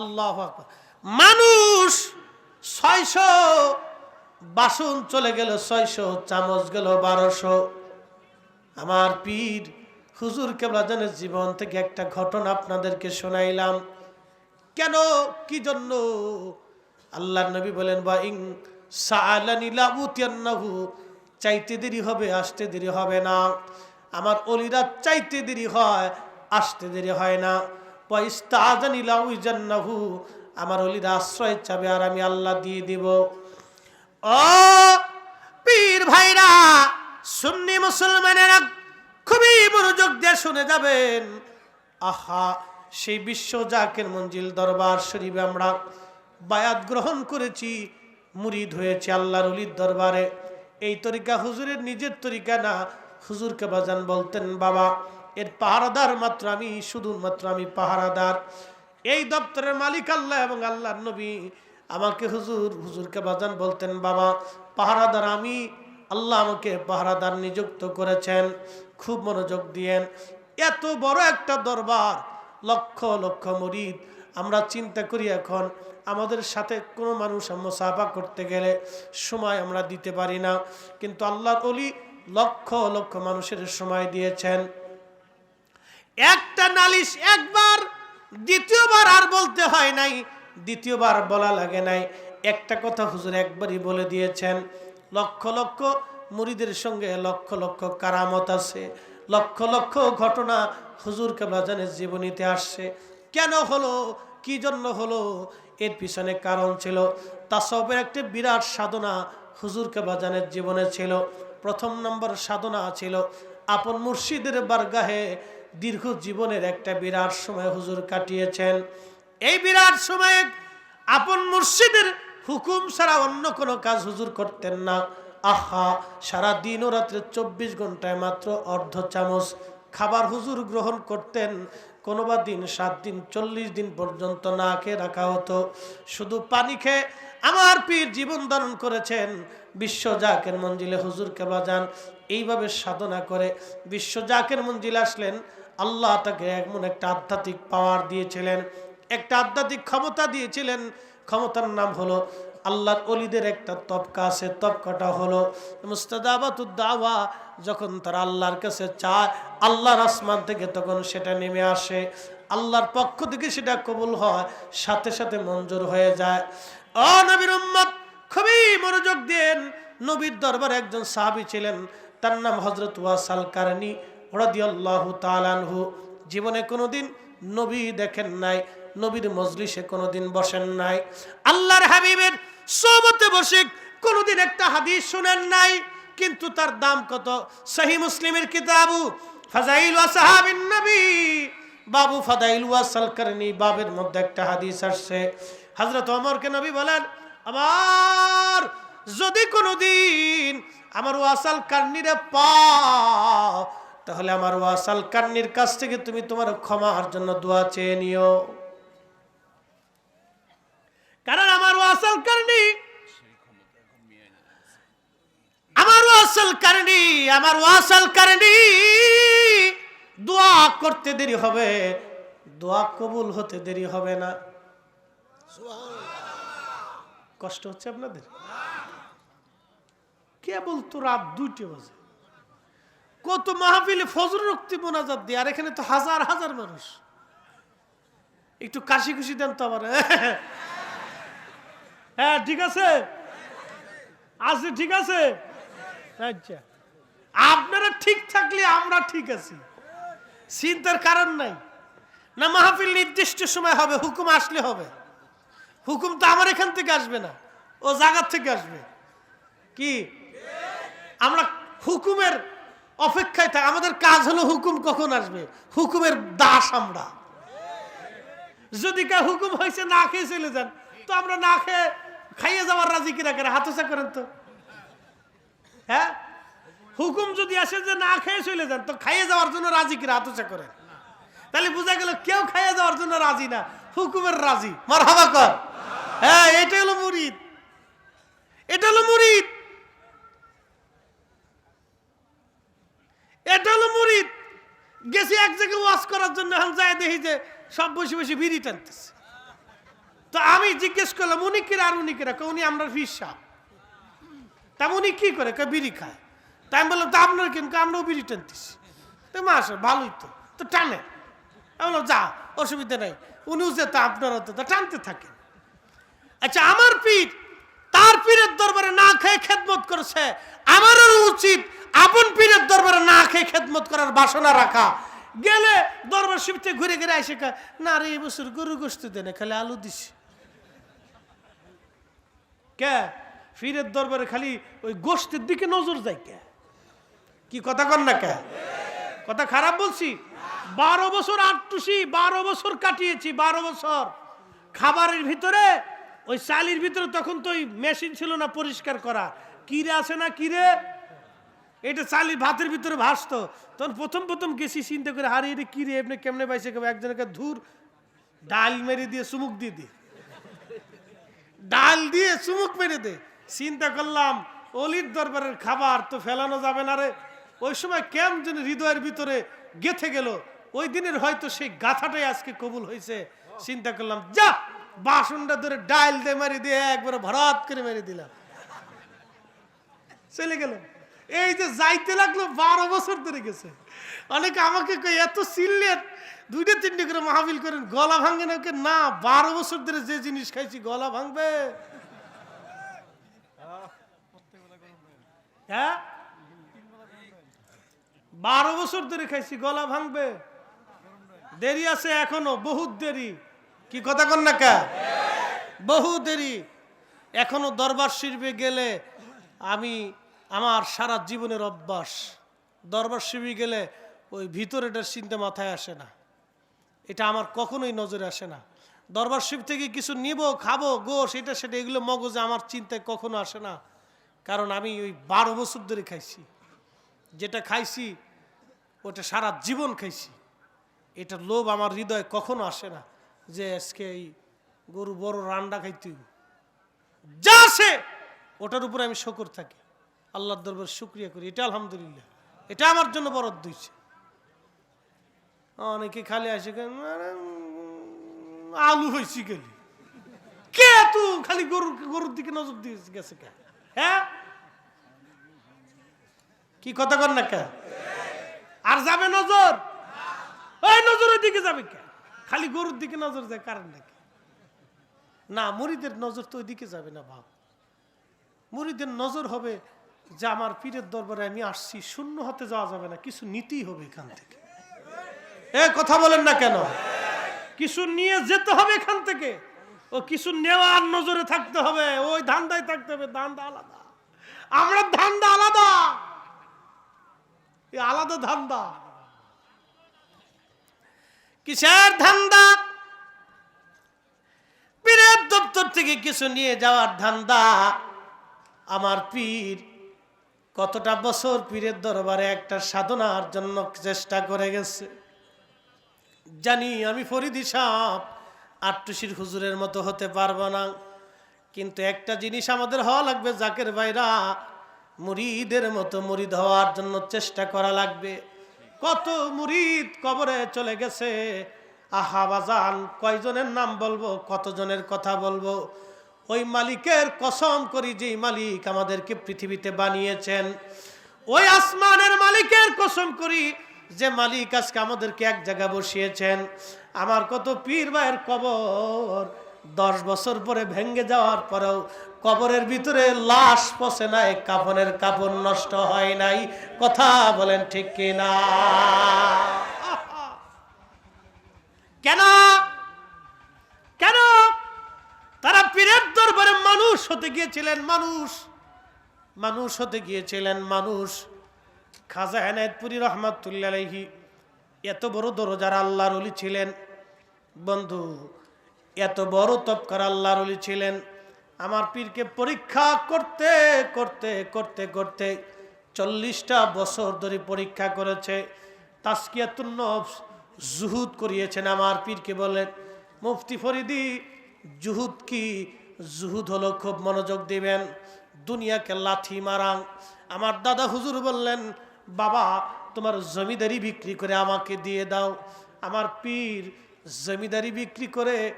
আল্লাহ মানুষ ছয়শো বাসন চলে গেল, ছয়শো চামচ গেল, বারোশো। আমার পীর হুজুর কেবলাজানের জীবন থেকে একটা ঘটনা আপনাদেরকে শোনাইলাম। কেন, কি জন্য? আল্লাহ নবী বলেন বা ইং লাউতিয়ান্নাহু চাইতে দেরি হবে, আসতে দেরি হবে না। আমার অলিরা চাইতে দেরি হয়, আসতে দেরি হয় না। আমার অলিরা আশ্রয় চাবে আর আমি আল্লাহ দিয়ে দিব। ও পীর ভাইরা, সুন্নি মুসলমানেরা খুবই মনোযোগ দিয়ে শুনে যাবেন। আহা, সেই বিশ্ব জাকের মঞ্জিল দরবার শরীফে আমরা বায়াত গ্রহণ করেছি, মুরিদ হয়েছে আল্লাহর অলির দরবারে। এই তরিকা হুজুরের নিজের তরিকা না, হুজুরকে বাজান বলতেন, বাবা এর পাহারাদার মাত্র আমি, শুধুমাত্র আমি পাহারাদার। এই দপ্তরের মালিক আল্লাহ এবং আল্লাহর নবী। আমাকে হুজুর, হুজুরকে বাজান বলতেন, বাবা, পাহারাদার আমি, আল্লাহ আমাকে পাহারাদার নিযুক্ত করেছেন। খুব মনোযোগ দিয়েন। এত বড় একটা দরবার, লক্ষ লক্ষ মরিদ। আমরা চিন্তা করি এখন, আমাদের সাথে কোনো মানুষ মোসাফা করতে গেলে সময় আমরা দিতে পারি না। কিন্তু আল্লাহর অলি লক্ষ লক্ষ মানুষের সময় দিয়েছেন। একটা নালিশ একবার, দ্বিতীয়বার আর বলতে হয় নাই, দ্বিতীয়বার বলা লাগে নাই। একটা কথা হুজুর একবারই বলে দিয়েছেন, লক্ষ লক্ষ মুরিদের সঙ্গে লক্ষ লক্ষ কারামত আছে, লক্ষ লক্ষ ঘটনা হুজুর কেবলাজানের জীবনীতে আসছে। কেন হলো? কি জন্য হলো? এর পিছনে কারণ ছিল তাসবের একটি বিরাট সাধনা হুজুর কেবলাজানের জীবনে ছিল। প্রথম নম্বর সাধনা ছিল, আপন মুর্শিদের বারগাহে দীর্ঘ জীবনের একটা বিরাট সময় হুজুর কাটিয়েছেন। এই বিরাট সময়ে আপন মুর্শিদের হুকুম ছাড়া অন্য কোনো কাজ হুজুর করতেন না। আহা, সারা দিন ও রাত্রে চব্বিশ ঘন্টায় মাত্র অর্ধ চামচ খাবার হুজুর গ্রহণ করতেন। কোনো বা দিন, সাত দিন, চল্লিশ দিন পর্যন্ত না খেয়ে রাখা হতো। শুধু পানি খেয়ে আমার পীর জীবন ধারণ করেছেন। বিশ্ব জাকের মঞ্জিলে হুজুর কেবা যান এইভাবে সাধনা করে বিশ্ব জাকের মঞ্জিলে আসলেন। আল্লাহ তাকে এমন একটা আধ্যাত্মিক পাওয়ার দিয়েছিলেন, একটা আধ্যাত্মিক ক্ষমতা দিয়েছিলেন। ক্ষমতার নাম হলো আল্লাহর অলিদের একটা তবকা আছে তবকাটা হলো মুস্তাদাবাতুদ্দাওয়া। যখন তারা আল্লাহর কাছে চায়, আল্লাহর আসমান থেকে তখন সেটা নেমে আসে। আল্লাহর পক্ষ থেকে সেটা কবুল হয়, সাথে সাথে মঞ্জুর হয়ে যায়। ও নবীর উম্মত, খুবই মনোযোগ দেন। নবীর দরবারে একজন সাহাবী ছিলেন, তার নাম হজরত ওয়াসাল কারণী রাদিয়াল্লাহু তাআলাহু জীবনে কোনোদিন নবী দেখেন নাই, নবীর মজলিসে কোনোদিন বসেন নাই। আল্লাহর হাবিবের সোবতে বসে কোনোদিন একটা হাদিস শোনেন নাই, কিন্তু তার দাম কত? সহি মুসলিমের কিতাবু, ফাজাইল সাহাবিন নবী, বাবু ফাদাইল সালকারনি বাবের মধ্যে একটা হাদিস আসছে। হযরত ওমরকে নবী বলেন, আমার যদি কোনোদিন আমার ওয়াসাল কান্নিরে পাও তাহলে আমার ওয়াসাল কান্নির কাছ থেকে তুমি তোমার ক্ষমার জন্য দোয়া চেয়ে নিও। কারণ আমার ওয়াসাল কারণী, আমার ওয়াসাল কারণী, আমার ওয়াসাল কারণী, দোয়া করতে দেরি হবে, দোয়া কবুল হতে দেরি হবে না। কষ্ট হচ্ছে আপনাদের? কেবল তো রাত দুইটে বাজে। কত মাহফিলে ফজর রক্তি মোনাজাত দিয়ে, আর এখানে তো হাজার হাজার মানুষ। একটু কাশি খুশি দেন তো আবার হ্যাঁ ঠিক আছে? আছে, ঠিক আছে? আচ্ছা। আপনারা ঠিক থাকলে আমরা ঠিক আছি। চিন্তার কারণ নাই। না, মাহফিল নির্দিষ্ট সময় হবে, হুকুম আসলে হবে। হুকুম তো আমার এখান থেকে আসবে না, ও জায়গার থেকে আসবে। কি? আমরা হুকুমের অপেক্ষায় থাক, আমাদের কাজ হলো হুকুম কখন আসবে? হুকুমের দাস আমরা। যদি কে হুকুম হয়েছে না খেয়ে চলে যান, তো আমরা না খেয়ে খাইয়ে যাওয়ার রাজি কিনা করে হাতসা করেন তো। হ্যাঁ? হুকুম যদি আসে যে না খেয়ে চলে যান, তো খাইয়ে যাওয়ার জন্য রাজি কিনা? হাতসা করেন। তাহলে বোঝা গেল কেউ খাইয়ে যাওয়ার জন্য রাজি না, হুকুমের রাজি। মার হাবা কর। হ্যাঁ এটা হলো মুরিদ। এটা হলো মুরিদ। এটা হলো মুরিদ। গেছি এক জায়গায় ওয়াশ করার জন্য, এখন যায় দেখি যে সব বসে বসে বিড়ি টানতেছে। তো আমি জিজ্ঞেস করলাম, উনি কিরা আর উনি কিরা? উনি আমরা ফিস সাহ তা উনি কি করে? কে বিড়ি খায়। তাই আমি বললাম, তো আপনার কিন্তু আমরাও বিড়ি টানতেছি। তো মাস ভালোই তো। তো টানে। আমি বললাম, যা, অসুবিধা নেই। উনিও যেত আপনারও তো, তা টানতে থাকেন। আচ্ছা আমার পীর, তার পীরের দরবারে না খেয়ে খেদমত করেছে। আমারও উচিত দরবারে খেদমত করার বাসনা রাখা। গেলে দরবার শিবতে ঘুরে ঘুরে কয়, না রে এবছর গরু গোস্ত দেনে খালি আলু দিছি কে? ফিরের দরবারে খালি ওই গোষ্ঠের দিকে নজর যায় কে? কি কথা কন না কে? কথা খারাপ বলছি? বারো বছর আটটুসি বারো বছর কাটিয়েছি বারো বছর। খাবারের ভিতরে ওই চালির ভিতরে তখন তো ওই মেশিন ছিল না পরিষ্কার করা। কিরে আছে না কিরে এটা চালি ভাতের ভিতরে ভাসতো। তখন প্রথম প্রথম গেছি, চিন্তা করে হারিয়ে এটা কিরে এমনি কেমনে পাইছে কেমন একজনকে ধুর, ডাল মেরে দিয়ে চুমুক দিয়ে দিয়ে ডাল দিয়ে চুমুক মেরে দে। চিন্তা করলাম, অলির দরবারের খাবার তো ফেলানো যাবে না রে। ওই সময় কেম যেন হৃদয়ের ভিতরে গেথে গেল। ওই দিনের হয়তো সেই গাথাটাই আজকে কবুল হয়েছে চিন্তা করলাম, যা, বাসনটা ধরে ডাল দিয়ে মারি দিয়ে একবারে ভরাত করে মেরে দিলাম। চলে গেল। এই যে যাইতে লাগল, বারো বছর ধরে গেছে। অনেকে আমাকে এত সিললেন, দুইটা তিনটে করে মাহফিল করেন, গলা ভাঙে না? ওকে না, বারো বছর ধরে যে জিনিস খাইছি, গলা ভাঙবে। হ্যাঁ? বারো বছর ধরে খাইছি, গলা ভাঙবে। দেরি আছে এখনও, বহুত দেরি। কি কথা কন না কা? বহু দেরি। এখনও দরবার শিরবে গেলে আমি আমার সারা জীবনের অভ্যাস। দরবার শিবি গেলে ওই ভিতরেটার চিন্তা মাথায় আসে না। এটা আমার কখনোই নজরে আসে না। দরবার শিব থেকে কিছু নিব, খাব, গোশ, এটা, সেটা, এগুলো মগজে আমার চিন্তায় কখনো আসে না। কারণ আমি ওই বারো বছর ধরে খাইছি। যেটা খাইছি, ওটা সারা জীবন খাইছি। এটা লোভ আমার হৃদয়ে কখনো আসে না যে আজকে এই গরু বড় রান্ডা খাইতে যা আসে, ওটার উপরে আমি শকর থাকি। আল্লাহর দরবার শুক্রিয়া করি। এটা আলহামদুলিল্লাহ। এটা আমার জন্য বরাদ্দ হয়েছে অনেকে খালি আসে কয়, "আরে, উম, আলু হয়েছি গেলি কে তু? খালি গরু গরুর দিকে নজর দিয়ে গেছে কে? হ্যাঁ? কি কথা কর না কে? আর যাবে নজর? ওই নজরের দিকে যাবে কে? খালি গরুর দিকে নজর যায় কারণ নাকি না মুড়িদের নজর তো ওইদিকে যাবে না ভাব মুড়িদের নজর হবে যে আমার পীরের দরবারে আমি আসছি, শূন্য হতে যাওয়া যাবে না, কিছু নিতেই হবে এখান থেকে। এ কথা বলেন না কেন? কিছু নিয়ে যেতে হবে এখান থেকে। ও কিছু নেওয়ার নজরে থাকতে হবে, ওই ধান্দায় থাকতে হবে, ধান্দা আলাদা। আমরা ধান্দা আলাদা। আলাদা ধান্দা। কিসের ধান্দা? পীরের দপ্তর থেকে কিছু নিয়ে যাওয়ার ধান্দা। আমার পীর কতটা বছর পীরের দরবারে একটা সাধনার জন্য চেষ্টা করে গেছে? জানি আমি ফরিদি সাপ আটটুসির হুজুরের মতো হতে পারব না। কিন্তু একটা জিনিস আমাদের হওয়া লাগবে, জাকের ভাইরা মুরিদের মতো মুরিদ হওয়ার জন্য চেষ্টা করা লাগবে। কত মুরিদ কবরে চলে গেছে? আহা বাজান, কয়জনের নাম বলব, কতজনের কথা বলব? ওই মালিকের কসম করি যে মালিক আমাদেরকে পৃথিবীতে বানিয়েছেন। ওই আসমানের মালিকের কসম করি যে মালিক আজকে আমাদেরকে এক জায়গায় বসিয়েছেন। আমার কত পীর ভাইয়ের কবর দশ বছর পরে ভেঙ্গে যাওয়ার পরেও কবরের ভিতরে লাশ পচে নাই, কাফনের কাপড় নষ্ট হয় নাই। কথা বলেন ঠিক কিনা? কেন? কেন? তারা পীরের দরবারে মানুষ হতে গিয়েছিলেন, মানুষ। মানুষ হতে গিয়েছিলেন, মানুষ। খাজা এনায়তপুরি রহমাতুল্লাহ এত বড় দরজার আল্লাহর অলি ছিলেন। বন্ধু, এত বড় তপকার আল্লাহর অলি ছিলেন। আমার পীরকে পরীক্ষা করতে করতে করতে করতে চল্লিশটা বছর ধরে পরীক্ষা করেছে। তাস্কিয়াতুন জুহুদ করিয়েছেন। আমার পীরকে বলেন মুফতি ফরিদি জুহুদ কি? জুহুদ হলো খুব মনোযোগ দিবেন। দুনিয়াকে লাথি মারাং। আমার দাদা হুজুর বললেন, বাবা, তোমার জমিদারি বিক্রি করে আমাকে দিয়ে দাও। আমার পীর জমিদারি বিক্রি করে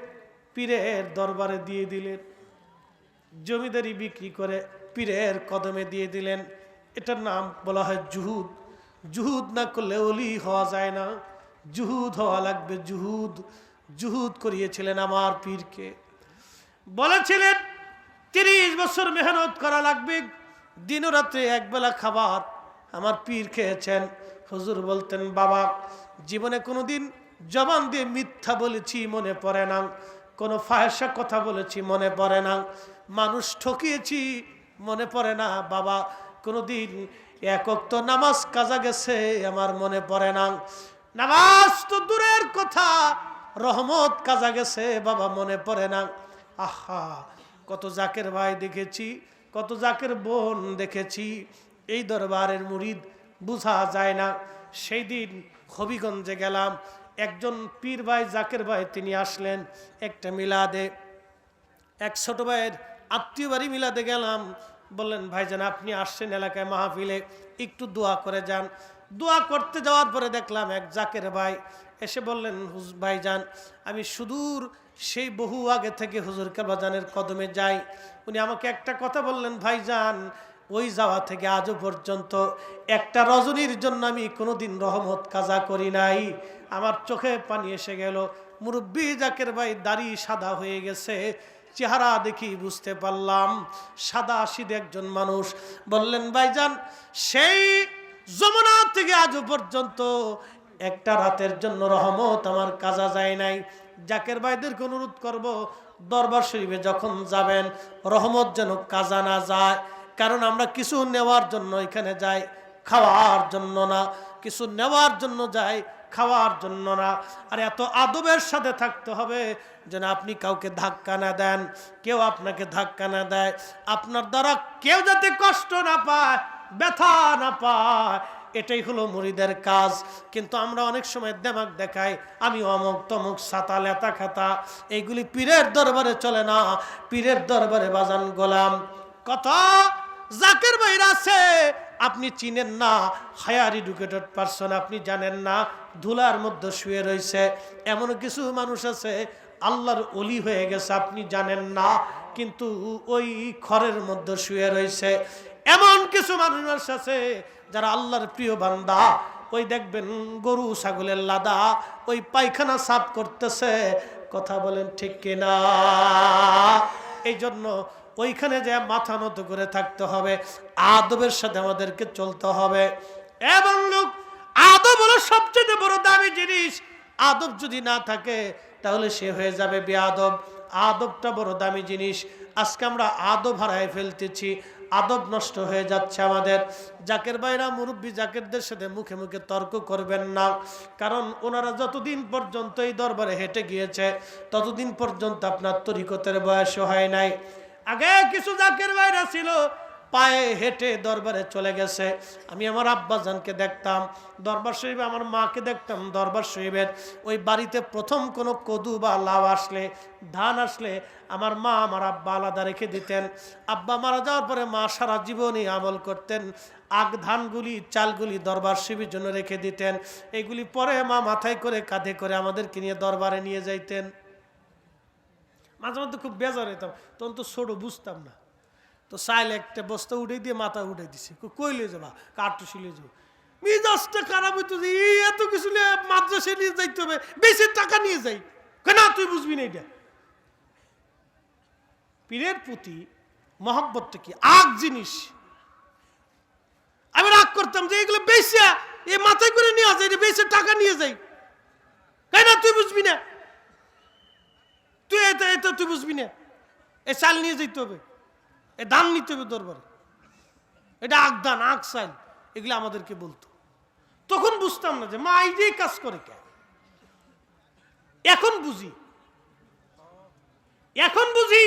পীরের দরবারে দিয়ে দিলেন। জমিদারি বিক্রি করে পীরের কদমে দিয়ে দিলেন। এটার নাম বলা হয় জুহুদ। জুহুদ না করলে অলি হওয়া যায় না। জুহুদ হওয়া লাগবে জুহুদ। জুহুদ করিয়েছিলেন আমার পীরকে। বলেছিলেন, তিরিশ বছর মেহনত করা লাগবে দিন রাত্রে একবেলা খাবার আমার পীর খেয়েছেন। হুজুর বলতেন, বাবা, জীবনে কোনোদিন জবান দিয়ে মিথ্যা বলেছি, মনে পড়ে না। কোনো ফাহেসা কথা বলেছি, মনে পড়ে না। মানুষ ঠকিয়েছি, মনে পড়ে না। বাবা, কোনোদিন একক তো নামাজ কাজা গেছে, আমার মনে পড়ে না। নামাজ তো দূরের কথা। রহমত কাজা গেছে, বাবা মনে পড়ে না। আহা, কত জাকের ভাই দেখেছি, কত জাকের বোন দেখেছি। এই দরবারের মুরিদ বুঝা যায় না। সেই দিন হবিগঞ্জে গেলাম, একজন পীর ভাই, জাকের ভাই তিনি আসলেন একটা মিলাদে। এক ছোট ভাইয়ের আত্মীয় বাড়ি মিলাতে গেলাম। বললেন, ভাইজান, আপনি আসছেন এলাকায় মাহফিলে, একটু দোয়া করে যান। দোয়া করতে যাওয়ার পরে দেখলাম এক জাকের ভাই এসে বললেন ভাইজান, আমি সুদূর সেই বহু আগে থেকে হুজুর কাবাজানের কদমে যাই। উনি আমাকে একটা কথা বললেন, ভাইজান, ওই যাওয়া থেকে আজও পর্যন্ত একটা রজনীর জন্য আমি কোনোদিন রহমত কাজা করি নাই। আমার চোখে পানি এসে গেল। মুরব্বী জাকের ভাই দাড়ি সাদা হয়ে গেছে। চেহারা দেখি বুঝতে পারলাম, সাদা সিদ একজন মানুষ। বললেন, ভাইজান, সেই যমুনা থেকে আজও পর্যন্ত একটা রাতের জন্য রহমত আমার কাজা যায় নাই। জাকের ভাইদেরকে অনুরোধ করব, দরবার শরীফে যখন যাবেন, রহমত যেন কাজা না যায়। কারণ আমরা কিছু নেওয়ার জন্য এখানে যাই, খাওয়ার জন্য না। কিছু নেওয়ার জন্য যাই, খাওয়ার জন্য না। আর এত আদবের সাথে থাকতে হবে যেন আপনি কাউকে ধাক্কা না দেন, কেউ আপনাকে ধাক্কা না দেয়। আপনার দ্বারা কেউ যাতে কষ্ট না পায় ব্যথা না পায়। এটাই হলো মুড়িদের কাজ। কিন্তু আমরা অনেক সময় দেমাক দেখাই, আমি অমুক তমুক সাতা লেতা খাতা, এইগুলি পীরের দরবারে চলে না। পীরের দরবারে বাজান গোলাম। কথা জাকের বাইরে আছে, আপনি চিনেন না, হায়ার এডুকেটেড পারসন, আপনি জানেন না, ধুলার মধ্যে শুয়ে রয়েছে। এমন কিছু মানুষ আছে, আল্লাহর অলি হয়ে গেছে, আপনি জানেন না, কিন্তু ওই খড়ের মধ্যে শুয়ে রয়েছে। এমন কিছু মানুষ আছে যারা আল্লাহর প্রিয় বান্দা। ওই দেখবেন গরু, ছাগলের লাদা, ওই পায়খানা সাফ করতেছে। কথা বলেন ঠিক কিনা? এই জন্য ওইখানে যে মাথা নত করে থাকতে হবে, আদবের সাথে আমাদেরকে চলতে হবে। এবং লোক, আদব হলো সবচেয়ে বড় দামি জিনিস। আদব যদি না থাকে, তাহলে সে হয়ে যাবে বেআদব। আদবটা বড় দামি জিনিস। আজকে আমরা আদব হারায় ফেলতেছি। আদব নষ্ট হয়ে যাচ্ছে আমাদের। জাকের বাইরা মুরব্বী জাকেরদের সাথে মুখে মুখে তর্ক করবেন না। কারণ ওনারা যতদিন পর্যন্ত এই দরবারে হেঁটে গিয়েছে, ততদিন পর্যন্ত আপনার তরিকতের বয়স হয় নাই। আগে কিছু জাকের বাইরা ছিল পায়ে হেঁটে দরবারে চলে গেছে। আমি আমার আব্বাজানকে দেখতাম, দরবার শরীফে আমার মাকে দেখতাম, দরবার শরীফের ওই বাড়িতে প্রথম কোনো কদু বা লাউ আসলে, ধান আসলে আমার মা আমার আব্বা আলাদা রেখে দিতেন। আব্বা মারা যাওয়ার পরে মা সারা জীবনই আমল করতেন। আগ ধানগুলি, চালগুলি দরবার শিবির জন্য রেখে দিতেন। এইগুলি পরে মা মাথায় করে কাঁধে করে আমাদেরকে নিয়ে দরবারে নিয়ে যাইতেন। মাঝে মধ্যে খুব বেজার হইতাম, তখন তো ছোটো বুঝতাম না। তো চাইলে একটা বস্তা উঠে দিয়ে মাথা উঠে দিছে। কইলে যাবা? কাঠু শিলে যাব। মিজাজটা খারাপ হইতো যে এই এত কিছু মাদ্রাসায় নিয়ে যাইতে হবে, বেশি টাকা নিয়ে যাই। কেন তুই বুঝবি না এটা। পীরের প্রতি মহব্বতটা কি? আগ জিনিস। আমি রাগ করতাম যে এগুলো বেশিয়া এ মাথায় করে নিয়ে আসে বেশি টাকা নিয়ে যাই। কেন তুই বুঝবি না। তুই এতে এতে, তুই বুঝবি না। এ চাল নিয়ে যেতে হবে। এ দান নিতে হবে দরবারে। এটা আগ দান, আগ সাইল এগুলো আমাদেরকে বলতো। তখন বুঝতাম না যে, মা, এই কাজ করে কে? এখন বুঝি। এখন বুঝি,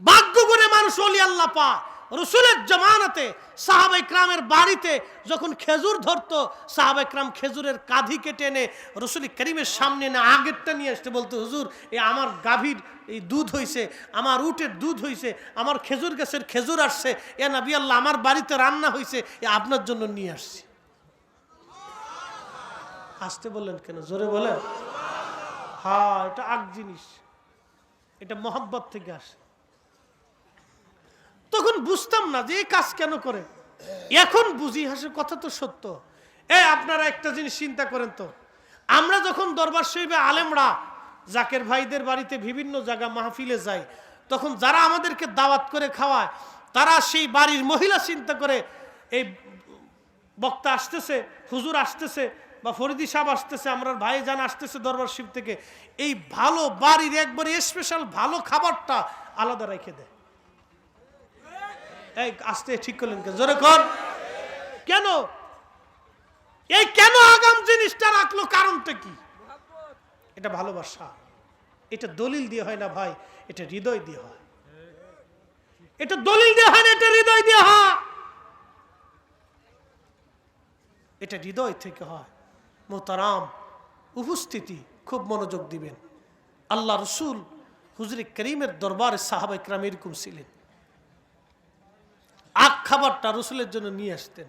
ভাগ্য করে মানুষ অলি আল্লাহ পা রসুলের জমানাতে সাহাবাই ক্রামের বাড়িতে যখন খেজুর ধরতো সাহাবাই ক্রাম খেজুরের কাঁধি কেটে এনে রসুল করিমের সামনে না আগেরটা নিয়ে আসতে বলতো, হুজুর, এ আমার গাভীর এই দুধ হইছে, আমার উটের দুধ হইছে, আমার খেজুর গাছের খেজুর আসছে, এ নাবি আল্লাহ, আমার বাড়িতে রান্না হইছে, এ আপনার জন্য নিয়ে আসছি। আসতে বললেন কেন? জোরে বলেন। হ্যাঁ এটা আগ জিনিস। এটা মহব্বত থেকে আসে। তখন বুঝতাম না যে এই কাজ কেন করে। এখন বুঝি হাসে কথা তো সত্য। এ আপনারা একটা জিনিস চিন্তা করেন তো। আমরা যখন দরবার শরীফে আলেমরা জাকের ভাইদের বাড়িতে বিভিন্ন জায়গা মাহফিলে যাই, তখন যারা আমাদেরকে দাওয়াত করে খাওয়ায়, তারা সেই বাড়ির মহিলা চিন্তা করে, এই বক্তা আসতেছে, হুজুর আসতেছে বা ফরিদি সাহেব আসতেছে, আমরা ভাই জান আসতেছে দরবার শিব থেকে। এই ভালো বাড়ির একবারে স্পেশাল ভালো খাবারটা আলাদা রেখে দেয়। এই, আসতে, ঠিক করলেন কেন? জোরে কর। কেন? এই কেন আগাম জিনিসটা রাখল কারণটা কি? এটা ভালোবাসা। এটা দলিল দিয়ে হয় না ভাই, এটা হৃদয় দিয়ে হয়। এটা দলিল দিয়ে হয় না, এটা হৃদয় দিয়ে হয়। এটা হৃদয় থেকে হয়। মোতারাম উপস্থিতি খুব মনোযোগ দিবেন। আল্লাহ রসুল হুজরে করিমের দরবারে সাহাবা ইকরাম এরকম ছিলেন। আখ খাবারটা রসুলের জন্য নিয়ে আসতেন।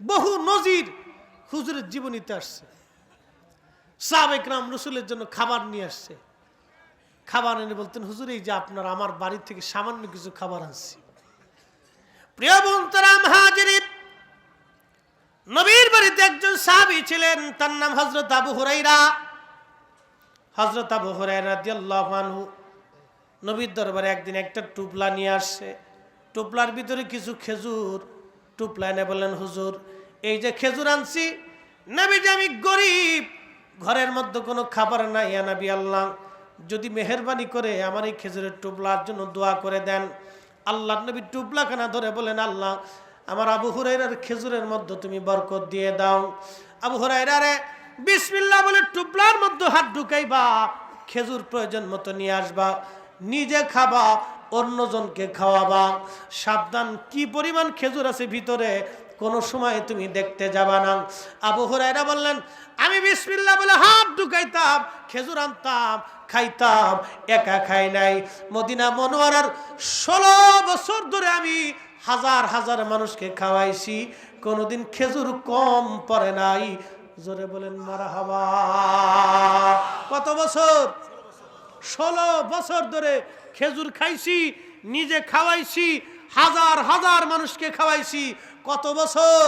বহু নজির হুজুরের জীবনীতে আসছে। সাহাবা ইকরাম রসুলের জন্য খাবার নিয়ে আসছে। খাবার এনে বলতেন, হুজুর, এই যে আপনার আমার বাড়ি থেকে সামান্য কিছু খাবার আনছি। প্রিয় বন্তরাম হাজিরিন নবীর বাড়িতে একজন সাহাবী ছিলেন, তার নাম হজরত আবু হুরাইরা। হজরত আবু হুরাইরা রাদিয়াল্লাহু আনহু নবীর দরবারে একদিন একটা টুপলা নিয়ে আসছে। টুপলার ভিতরে কিছু খেজুর টুপলা এনে বললেন, হুজুর, এই যে খেজুর আনছি নবী যে আমি গরিব, ঘরের মধ্যে কোনো খাবার নাই নবী আল্লাহ। যদি মেহরবানি করে আমার এই খেজুরের টুপলার জন্য দোয়া করে দেন। আল্লাহ নবী খানা ধরে বলেন আল্লাহ, আমার আবু হুরাইরার খেজুরের মধ্যে তুমি বরকত দিয়ে দাও। আবু হুরাইরারে বিসমিল্লা বলে টুপলার মধ্যে হাত ঢুকাইবা, খেজুর প্রয়োজন মতো নিয়ে আসবা, নিজে খাবা অন্যজনকে খাওয়াবা। সাবধান, কি পরিমাণ খেজুর আছে ভিতরে, কোনো সময় তুমি দেখতে যাবা না। আবু হুরাইরা বললেন, আমি বিসমিল্লাহ বলে হাত ঢুকাইতাম, খেজুর আনতাম, খাইতাম, একা খাই নাই। মদিনা মনোয়ারার ষোলো বছর ধরে আমি হাজার হাজার মানুষকে খাওয়াইছি, কোনোদিন খেজুর কম পড়ে নাই। জোরে বলেন মারা হাবা কত বছর? ষোলো বছর ধরে খেজুর খাইছি, নিজে খাওয়াইছি, হাজার হাজার মানুষকে খাওয়াইছি। কত বছর?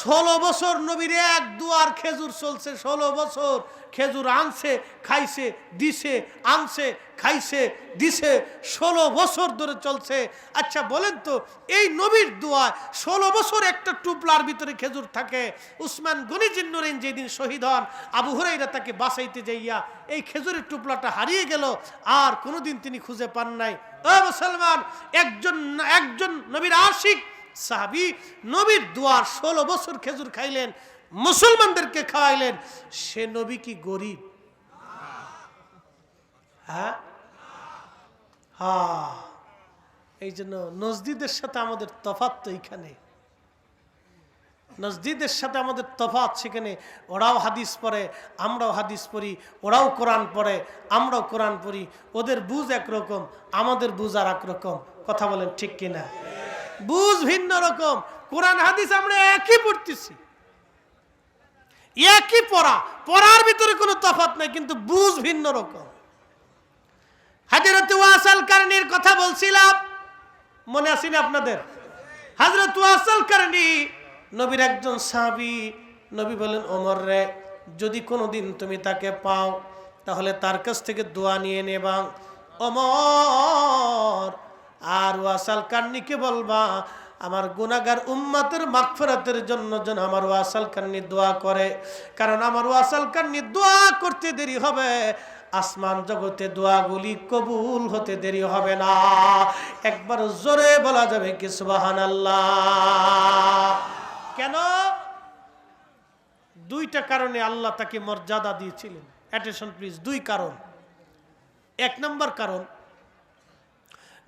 ষোলো বছর নবীর এক দুয়ার খেজুর চলছে, ষোলো বছর। খেজুর আনছে, খাইছে, দিছে, আনছে, খাইছে, দিছে, ষোলো বছর ধরে চলছে। আচ্ছা বলেন তো, এই নবীর দোয়ায় ষোলো বছর একটা টুপলার ভিতরে খেজুর থাকে। উসমান গনিজিন্নুরিন যেদিন শহীদ হন, আবু হুরাইরা তাকে বাঁচাইতে যাইয়া এই খেজুরের টুপলাটা হারিয়ে গেল, আর কোনোদিন তিনি খুঁজে পান নাই। ও মুসলমান, একজন একজন নবীর আশিক সাহাবি নবীর দুয়ার ষোলো বছর খেজুর খাইলেন। মুসলমানদেরকে খাওয়াইলেন। সে নবী কি গরিব? হ্যাঁ? হ্যাঁ। এই জন্য নজদিদের সাথে আমাদের তফাত তো এইখানে নজদিদের সাথে আমাদের তফাত সেখানে। ওরাও হাদিস পড়ে, আমরাও হাদিস পড়ি, ওরাও কোরআন পড়ে, আমরাও কোরআন পড়ি। ওদের বুঝ একরকম, আমাদের বুঝ আর একরকম কথা বলেন ঠিক কিনা? বুঝ ভিন্ন রকম। কোরআন, হাদিস আমরা একই পড়তেছি। একই পড়া। পড়ার ভিতরে কোনো তফাত নাই, কিন্তু বুঝ ভিন্ন রকম। হাজরত ওয়াসাল কারণীর কথা বলছিলাম, মনে আসেনি আপনাদের? হাজরত ওয়াসাল কারণী নবীর একজন সাহাবি, নবী বলেন, ওমর রে, যদি কোনোদিন তুমি তাকে পাও, তাহলে তার কাছ থেকে দোয়া নিয়ে নেবা অমর আর ওয়াসাল কান্নিকে বলবা আমার গুনাগার উম্মাতের মাগফিরাতের জন্য যেন আমার ওয়াসাল কান্নি দোয়া করে। কারণ আমার ওয়াসাল কান্নি দোয়া করতে দেরি হবে। আসমান জগতে দোয়াগুলি কবুল হতে দেরি হবে না। একবার জোরে বলা যাবে কি সুবাহান কেন? দুইটা কারণে আল্লাহ তাকে মর্যাদা দিয়েছিলেন। অ্যাটেনশন প্লিজ দুই কারণ। এক নম্বর কারণ,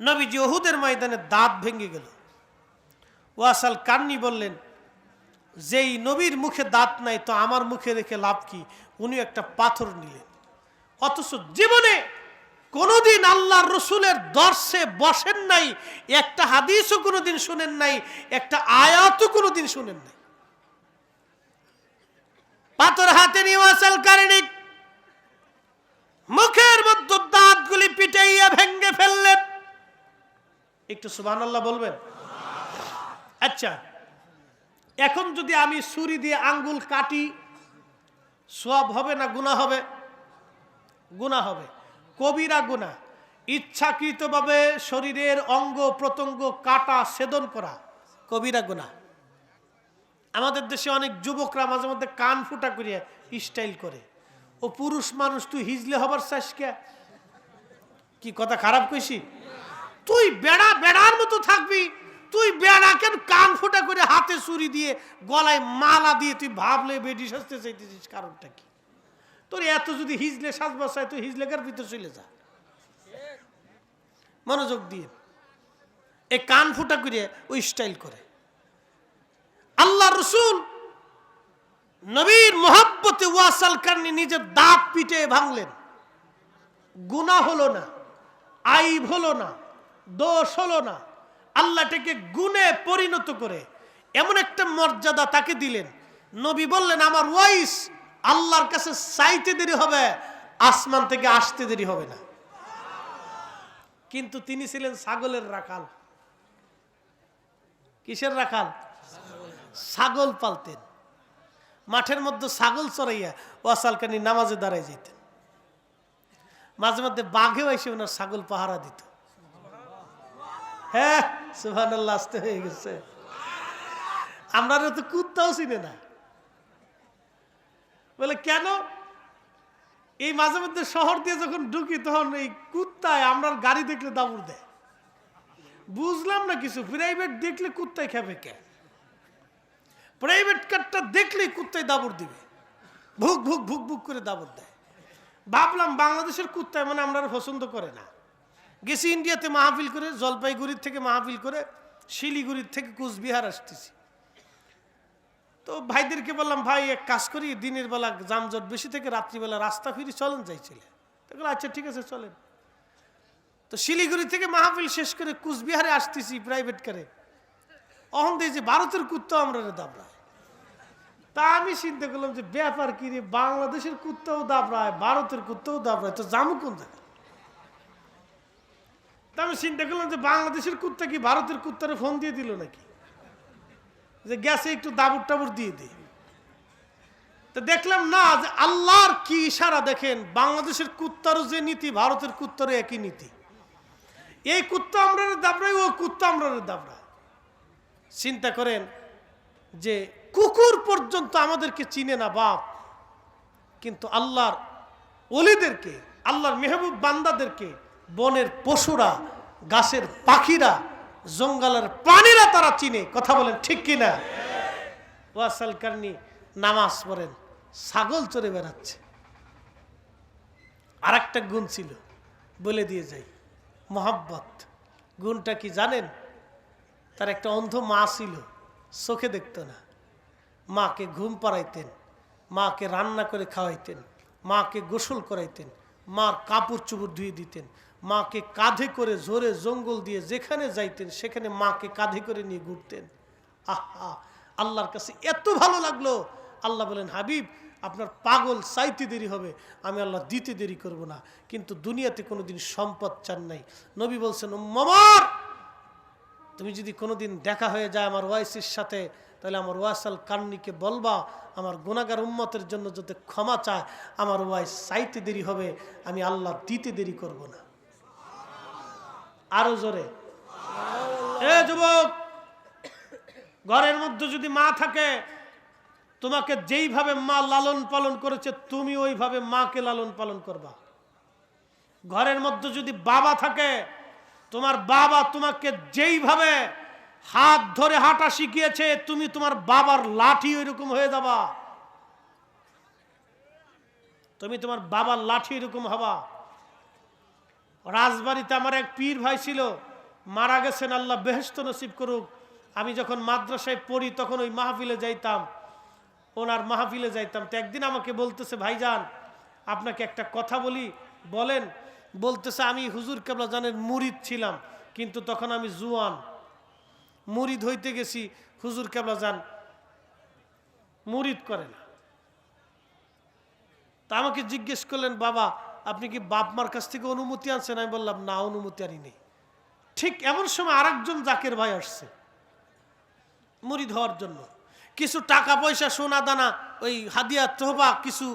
নবীজি ওহুদের ময়দানে দাঁত ভেঙে গেল। ওয়াসাল কান্নি বললেন, যেই নবীর মুখে দাঁত নাই তো আমার মুখে রেখে লাভ কি? উনি একটা পাথর নিলেন। অথচ জীবনে কোনোদিন আল্লাহ রসুলের দর্শে বসেন নাই, একটা হাদিসও কোনোদিন শুনেন নাই, একটা আয়াতও কোনোদিন শুনেন নাই। পাথর হাতে নিয়ে ওয়াসাল কারেনিক মুখের মধ্যে দাঁতগুলি পিটাইয়া ভেঙ্গে ফেললেন। একটু সুবান আল্লাহ বলবেন? আচ্ছা এখন যদি আমি ছুরি দিয়ে আঙ্গুল কাটি, সব হবে না গুণা হবে? গুণা হবে। কবিরা গুণা ইচ্ছাকৃতভাবে শরীরের অঙ্গ প্রত্যঙ্গ কাটা, ছেদন করা, কবিরা গুণা আমাদের দেশে অনেক যুবকরা মাঝে মধ্যে কান ফুটা করিয়া স্টাইল করে। ও পুরুষ মানুষ, তুই হিজলে হবার চাস কে? কি কথা খারাপ কইছি? তুই বেড়া বেড়ার মতো থাকবি। তুই বেড়া কেন ফুটা করে হাতে চুরি দিয়ে গলায় মালা দিয়ে তুই ভাবলে বেডি সাজতে চাইতেছিস কারণটা কি? তোর এত যদি হিজলে সাজ বসায় তুই হিজলেকার ভিতরে চলে যা। মনোযোগ দিয়ে। এই কান ফুটা করে ওই স্টাইল করে। আল্লাহ রসুল নবীর মোহাব্বতে ওয়াসাল কারণে নিজের দাঁত পিটে ভাঙলেন। গুণা হলো না, আইব হলো না, দোষ হলো না। আল্লাহটাকে গুণে পরিণত করে। এমন একটা মর্যাদা তাকে দিলেন। নবী বললেন, আমার ওয়াইস আল্লাহর কাছে চাইতে দেরি হবে, আসমান থেকে আসতে দেরি হবে না। কিন্তু তিনি ছিলেন ছাগলের রাখাল। কিসের রাখাল? ছাগল পালতেন। মাঠের মধ্যে ছাগল চড়াইয়া ওয়াসালকানি নামাজে দাঁড়ায় যেতেন। মাঝে মধ্যে বাঘেও এসে ওনার ছাগল পাহারা দিত। হ্যাঁ? হয়ে গেছে। আমরা তো কুত্তাও চিনে না। বলে, কেন? এই মাঝে মধ্যে শহর দিয়ে যখন ঢুকি, তখন এই কুত্তায় গাড়ি দেখলে দাবুর দেয়। বুঝলাম না কিছু প্রাইভেট দেখলে কুত্তায় খাবে কে? প্রাইভেট কারটা দেখলেই কুত্তায় দাবুর দিবে। ভুক ভুক ভুক ভুক করে দাবুর দেয়। ভাবলাম বাংলাদেশের কুত্তায় মানে আমরা পছন্দ করে না। গেছি ইন্ডিয়াতে মাহফিল করে, জলপাইগুড়ির থেকে মাহফিল করে, শিলিগুড়ির থেকে কুচবিহার আসতেছি। তো ভাইদেরকে বললাম, ভাই, এক কাজ করি, দিনের বেলা যানজট বেশি থেকে রাত্রিবেলা রাস্তা ফিরি চলেন যাইছিলে দেখল আচ্ছা ঠিক আছে, চলেন। তো শিলিগুড়ি থেকে মাহফিল শেষ করে কুচবিহারে আসতেছি প্রাইভেট কারে অহন দিয়ে যে ভারতের কুত্তা আমরা দাবড়ায়। তা আমি চিন্তা করলাম যে, ব্যাপার কি রে? বাংলাদেশের কুত্তাও দাবড়ায়, ভারতের কুত্তাও দাবড়ায়, তো জামু কোন জায়গায়? তা আমি চিন্তা করলাম যে বাংলাদেশের কুত্তা কি ভারতের কুত্তারে ফোন দিয়ে দিল নাকি? যে গ্যাসে একটু দাবুর টাবুর দিয়ে দিই তো দেখলাম না, যে আল্লাহর কি ইশারা দেখেন, বাংলাদেশের কুত্তারও যে নীতি, ভারতের কুত্তারও একই নীতি। এই কুত্তা আমরা দাবড়াই, ও কুত্তা আমরা দাবড়ায়। চিন্তা করেন যে কুকুর পর্যন্ত আমাদেরকে চিনে না বাপ, কিন্তু আল্লাহর অলিদেরকে আল্লাহর মেহবুব বান্দাদেরকে বনের পশুরা, গাছের পাখিরা, জঙ্গলের প্রাণীরা তারা চিনে। কথা বলেন ঠিক কিনা? ওয়াসাল কারনি, নামাজ পড়েন, ছাগল চড়ে বেড়াচ্ছে। আর একটা গুণ ছিল, বলে দিয়ে যাই, মোহাব্বত। গুণটা কি জানেন? তার একটা অন্ধ মা ছিল, চোখে দেখতো না। মাকে ঘুম পাড়াইতেন, মাকে রান্না করে খাওয়াইতেন, মাকে গোসল করাইতেন, মার কাপড় চুপড় ধুয়ে দিতেন। মাকে কাঁধে করে জোরে জঙ্গল দিয়ে যেখানে যাইতেন, সেখানে মাকে কাঁধে করে নিয়ে ঘুরতেন। আহা, আল্লাহর কাছে এত ভালো লাগল। আল্লাহ বলেন, হাবিব, আপনার পাগল চাইতে দেরি হবে। আমি আল্লাহ দিতে দেরি করব না। কিন্তু দুনিয়াতে কোনোদিন সম্পদ চান নাই। নবী বলছেন মমার তুমি যদি কোনোদিন দেখা হয়ে যায় আমার ওয়াইসির সাথে, তাহলে আমার ওয়াসাল কান্নিকে বলবা, আমার গুণাগার উম্মতের জন্য যাতে ক্ষমা চায়, আমার ওয়াইস চাইতে দেরি হবে। আমি আল্লাহ দিতে দেরি করব না। আরও জোরে। এ যুবক, ঘরের মধ্যে যদি মা থাকে, তোমাকে যেইভাবে মা লালন পালন করেছে, তুমি ওইভাবে মাকে লালন পালন করবা। ঘরের মধ্যে যদি বাবা থাকে, তোমার বাবা তোমাকে যেইভাবে হাত ধরে হাঁটা শিখিয়েছে, তুমি তোমার বাবার লাঠি ওইরকম হয়ে যাবা। তুমি তোমার বাবার লাঠি এরকম হবা। রাজবাড়িতে আমার এক পীর ভাই ছিল, মারা গেছেন আল্লাহ বেহেস্ত নসিব করুক। আমি যখন মাদ্রাসায় পড়ি তখন ওই মাহফিলে যাইতাম, ওনার মাহফিলে যাইতাম। তো একদিন আমাকে বলতেছে, ভাইজান, আপনাকে একটা কথা বলি, বলেন। বলতেছে, আমি হুজুর কেবলা জানের মুরিদ ছিলাম, কিন্তু তখন আমি জুয়ান। মুরিদ হইতে গেছি, হুজুর কেবলা যান মুরিদ করে না। তা আমাকে জিজ্ঞেস করলেন, বাবা আপনি কি বাপ মার কাছ থেকে অনুমতি আনছেন? আমি বললাম, না, অনুমতি আনি নেই। ঠিক এমন সময় আরেকজন জাকের ভাই আসছে মুড়িদ হওয়ার জন্য। কিছু টাকা পয়সা, সোনা দানা, ওই হাদিয়া তোহবা কিছু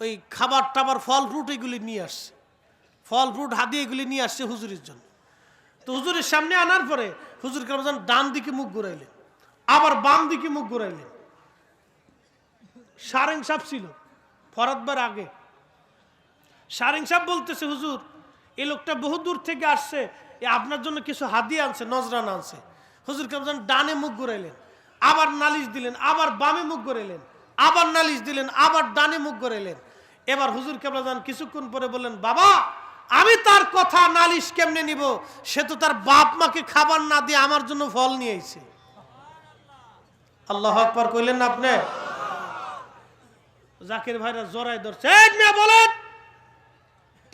ওই খাবার টাবার, ফল ফ্রুট এগুলি নিয়ে আসছে। ফল ফ্রুট, হাদিয়া এগুলি নিয়ে আসছে হুজুরের জন্য। তো হুজুরের সামনে আনার পরে হুজুর কেমন ডান দিকে মুখ ঘুরাইলেন, আবার বাম দিকে মুখ ঘুরাইলেন। সারেং সাপ ছিল ফরাদবার আগে। সারেং সাপ বলতেছে, হুজুর, এই লোকটা বহু দূর থেকে আসছে, এ আপনার জন্য কিছু হাদিয়া আনছে, নজরান আনছে। হুজুর কেমন ডানে মুখ ঘুরাইলেন, আবার নালিশ দিলেন, আবার বামে মুখ ঘুরাইলেন, আবার নালিশ দিলেন, আবার ডানে মুখ ঘুরাইলেন। এবার হুজুর কেবলাজান কিছুক্ষণ পরে বললেন, বাবা, আমি তার কথা নালিশ কেমনে নিব? সে তো তার বাপ মাকে খাবার না দিয়ে আমার জন্য ফল নিয়ে আল্লাহ আকবার কইলেন না আপনি? জাকির ভাইরা জড়াই ধরছে, "এই মিয়া বলেন!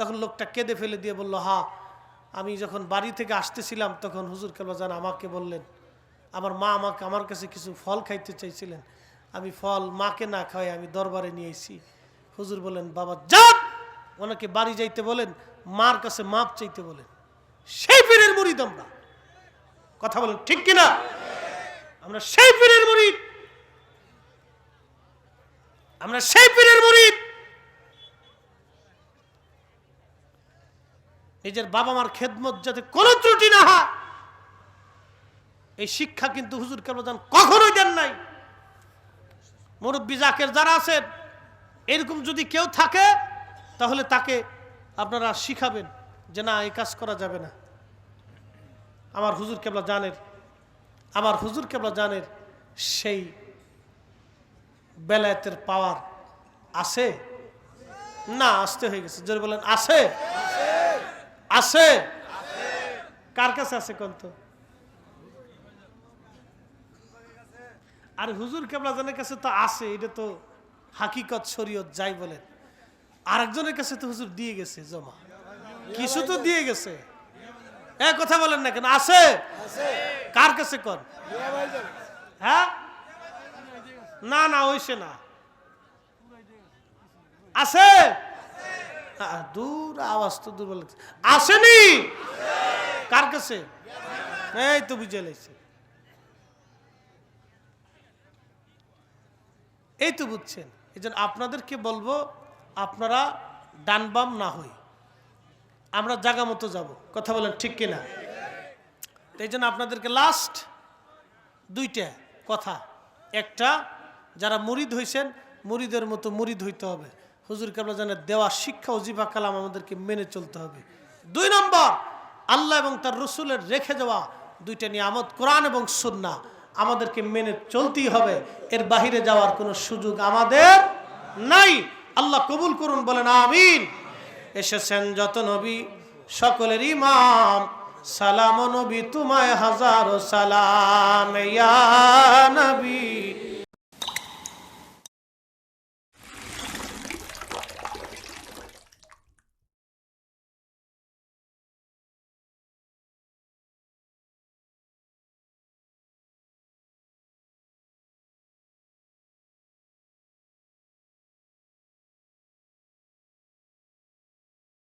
তখন লোকটা কেঁদে ফেলে দিয়ে বলল, হা, আমি যখন বাড়ি থেকে আসতেছিলাম তখন হুজুর কেবলাজান আমাকে বললেন, আমার মা আমাকে, আমার কাছে কিছু ফল খাইতে চাইছিলেন। আমি ফল মাকে না খাওয়াই, আমি দরবারে নিয়ে এসেছি হুজুর বলেন বাবা, যান! ওনাকে বাড়ি যাইতে বলেন, মার কাছে মাপ চাইতে বলেন। সেই পীরের মুরিদ আমরা। কথা বলেন, ঠিক কিনা? আমরা সেই পীরের মুরিদ। আমরা সেই পীরের মুরিদ। নিজের বাবা মার খেদমত যাতে কোনো ত্রুটি না হয়, এই শিক্ষা কিন্তু হুজুর কেমন কখনোই দেন নাই। মুরব্বী জাকের যারা আছেন, এরকম যদি কেউ থাকে, তাহলে তাকে আপনারা শিখাবেন যে না, এই কাজ করা যাবে না। আমার হুজুর কেবলা জানের, আমার হুজুর কেবলা জানের সেই বেলায়েতের পাওয়ার আছে? না, আসতে হয়ে গেছে। যদি বলেন, আছে? আছে? কার কাছে আছে কোন তো আর হুজুর কেবলা জানের কাছে তো আছে, এটা তো হাকিকত শরীয়ত যাই বলেন। আরেকজনের কাছে তো হুজুর দিয়ে গেছে জমা। কিছু তো দিয়ে গেছে। এ, কথা বলেন না কেন, আছে? কার কাছে কর হ্যাঁ? না না ওইসে না। আছে? দূর, আওয়াজ তো দূর লাগছে। আসেনি? কার কাছে? এই তো বুঝে লাইছে। এই তো বুঝছেন। এই জন্য আপনাদেরকে বলব, আপনারা ডানবাম না হই। আমরা জাগা মতো যাব। কথা বলেন ঠিক কিনা? এই জন্য আপনাদেরকে লাস্ট দুইটা কথা। একটা, যারা মুরিদ হইছেন, মুরিদের মতো মুরিদ হইতে হবে। হুজুর কাবলা জানের দেওয়া শিক্ষা অজিফা কালাম আমাদেরকে মেনে চলতে হবে। দুই নম্বর, আল্লাহ এবং তার রসুলের রেখে যাওয়া দুইটা নিয়ামত, কোরআন এবং সুন্না আমাদেরকে মেনে চলতেই হবে। এর বাহিরে যাওয়ার কোনো সুযোগ আমাদের নাই। আল্লাহ কবুল করুন, বলেন আমিন। এসেছেন যত নবী, সকলের ইমাম। সালাম নবী, তোমায় হাজারো সালাম। নবী